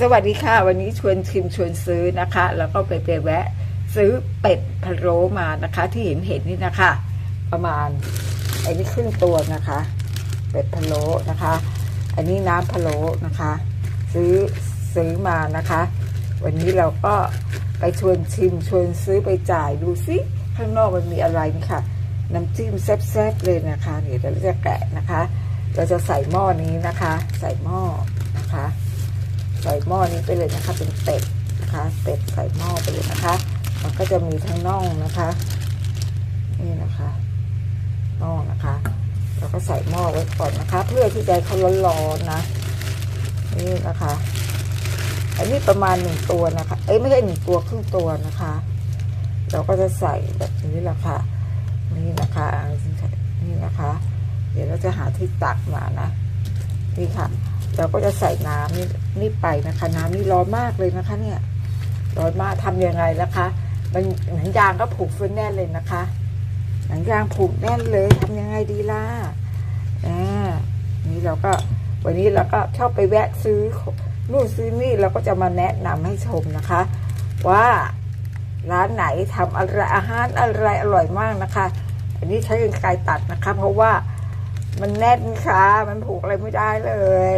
สวัสดีค่ะ วันนี้ชวนชิมชวนซื้อนะคะ แล้วก็ไปไปแวะ ซื้อเป็ดพะโล้มานะคะ ที่เห็นเห็นนี่นะคะ ประมาณไอ้นี่ครึ่งตัวนะคะ เป็ดพะโล้นะคะ อันนี้น้ำพะโล้นะคะ ซื้อซื้อมานะคะ วันนี้เราก็ไปชวนชิมชวนซื้อไปจ่ายดูซิข้างนอกมันมีอะไรนี่ค่ะน้ำจิ้มแซ่บๆเลยนะคะเดี๋ยวเราจะแกะนะคะ เราจะใส่หม้อนี้นะคะ ใส่หม้อนะคะ ใส่หม้อนี้ไปเลยนะคะ เป็นเป็ดนะคะเป็ดใส่หม้อไปเลยนะคะ มันก็จะมีทั้งน่องนะคะ นี่นะคะน่องนะคะเราก็ใส่หม้อไว้ก่อนนะคะ เพื่อที่จะให้เขาร้อนๆนะ นี่นะคะ อันนี้ประมาณหนึ่งตัวนะคะ เอ้ยไม่ใช่หนึ่งตัวครึ่งตัวนะคะ เราก็จะใส่แบบนี้แหละค่ะ นี่นะคะนี่นะคะ เดี๋ยวเราจะหาที่ตักมานะ นี่ค่ะ เราก็จะใส่น้ำนี่นี่ไปนะคะ น้ำนี่ร้อนมากเลยนะคะ เนี่ย ร้อนมากทำยังไงล่ะคะ มันหนังยางก็ผูกฟืนแน่นเลยนะคะ หนังยางผูกแน่นเลยทำยังไงดีล่ะอ่านี่เราก็วันนี้เราก็ชอบไปแวะซื้อนู่นซื้อนี่เราก็จะมาแนะนำให้ชมนะคะ ว่าร้านไหนทำอะไรอาหารอะไรอร่อยมากนะคะ อันนี้ใช้กรรไกรตัดนะคะ เพราะว่ามันแน่นค่ะ มันผูกอะไรไม่ได้เลย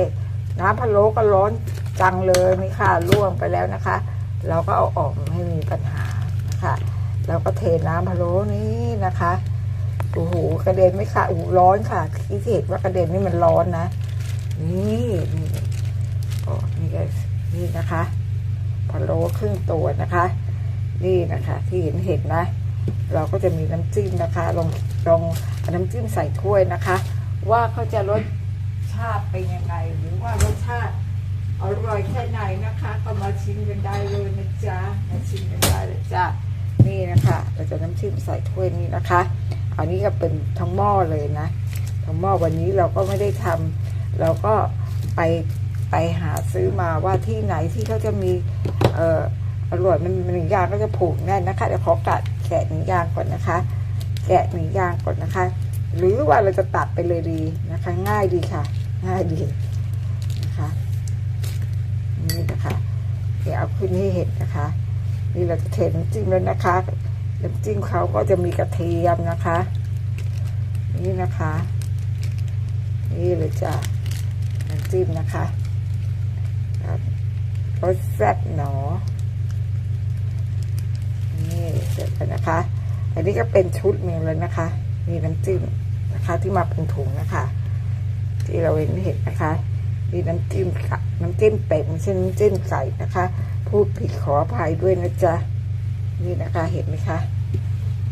น้ำพะโล้ก็ร้อนจังเลยนี่ค่ะล่วงไปแล้วนะคะ เราก็เอาออกไม่มีปัญหานะคะเราก็เทน้ำพะโล้นี้นะคะโอ้โหกระเด็นไม่ค่ะโอ้ร้อนค่ะที่เห็นว่ากระเด็นนี่มันร้อนนะ นี่นี่อ๋อนี่นี่นะคะพะโล้ครึ่งตัวนะคะ นี่นะคะ ที่เห็นเห็นนะ เราก็จะมีน้ำจิ้มนะคะ ลองลองน้ำจิ้มใส่ถ้วยนะคะ ว่าเขาจะรส ชาติเป็นยังไง หรือว่ารสชาติอร่อยแค่ไหนนะคะ ก็มาชิมกันได้เลยนะจ๊ะมาชิมกันได้เลยจ้ะนี่นะคะเราจะน้ำจิ้มใส่ถ้วยนี้นะคะ อันนี้ก็เป็นทั้งหม้อเลยนะทั้งหม้อวันนี้เราก็ไม่ได้ทำเราก็ไปไปหาซื้อมาว่าที่ไหนที่เขาจะมีเอ่ออร่อยมันมันหนึ่งยางก็จะผูกแน่นนะคะเดี๋ยวขอกัดแกะหนึ่งยางก่อนนะคะ แกะหนึ่งยางก่อนนะคะ หรือว่าเราจะตัดไปเลยดีนะคะ ง่ายดีค่ะ ง่ายดีนะคะนี่นะคะเดี๋ยวเอาขึ้นให้เห็นนะคะ นี่เราจะเทน้ำจิ้มแล้วนะคะน้ำจิ้มเขาก็จะมีกระเทียมนะคะ นี่นะคะ นี่เลยจ้ะน้ำจิ้มนะคะรสแซ่บหนอ นี่เสร็จแล้วนะคะ อันนี้ก็เป็นชุดหนึ่งเลยนะคะ มีน้ำจิ้มนะคะที่มาเป็นถุงนะคะ ที่เราเห็นเห็นนะคะ มีน้ำจิ้มค่ะน้ำจิ้มเป็ดไม่ใช่น้ำจิ้มไก่นะคะ พูดผิดขออภัยด้วยนะจ๊ะนี่นะคะเห็นไหมคะ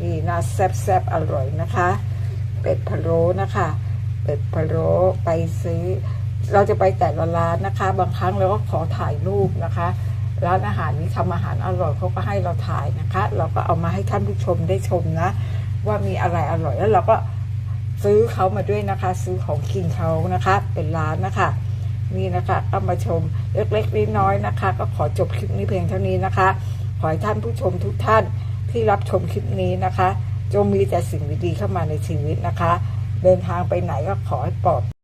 นี่น่าแซ่บแซบๆอร่อยนะคะ เป็ดพะโล้นะคะ เป็ดพะโล้ไปซื้อ เราจะไปแต่ละร้านนะคะ บางครั้งเราก็ขอถ่ายรูปนะคะร้านอาหารนี้ทำอาหารอร่อยเขาก็ให้เราถ่ายนะคะ เราก็เอามาให้ท่านผู้ชมได้ชมนะ ว่ามีอะไรอร่อยแล้วเราก็ซื้อเขามาด้วยนะคะ ซื้อของกินเขานะคะ เป็นร้านนะคะ นี่นะคะก็มาชมเล็กๆน้อยๆนะคะ ก็ขอจบคลิปนี้เพียงเท่านี้นะคะ ขอให้ท่านผู้ชมทุกท่านที่รับชมคลิปนี้นะคะจงมีแต่สิ่งดีๆเข้ามาในชีวิตนะคะ เดินทางไปไหนก็ขอให้ปลอด